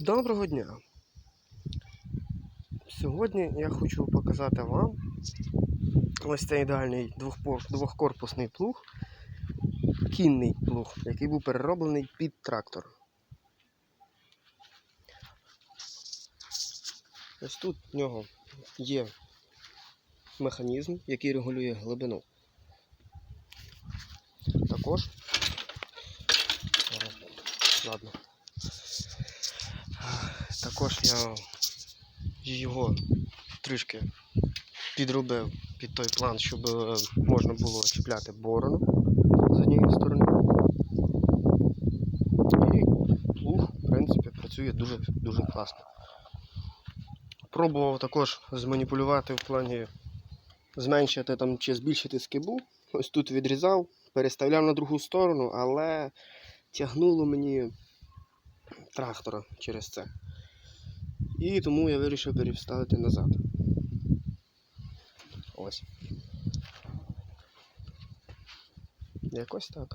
Доброго дня! Сьогодні я хочу показати вам ось цей ідеальний двохкорпусний плуг, кінний плуг, який був перероблений під трактор. Ось тут в нього є механізм, який регулює глибину. Також. Ладно. Також я його трішки підробив під той план, щоб е, можна було чіпляти борону з однієї сторони. І плуг, в принципі, працює дуже, дуже класно. Пробував також зманіпулювати в плані зменшити там чи збільшити скибу. Ось тут відрізав, переставляв на другу сторону, але тягнуло мені трактора через це. І тому я вирішив переставити назад. Ось. Якось так.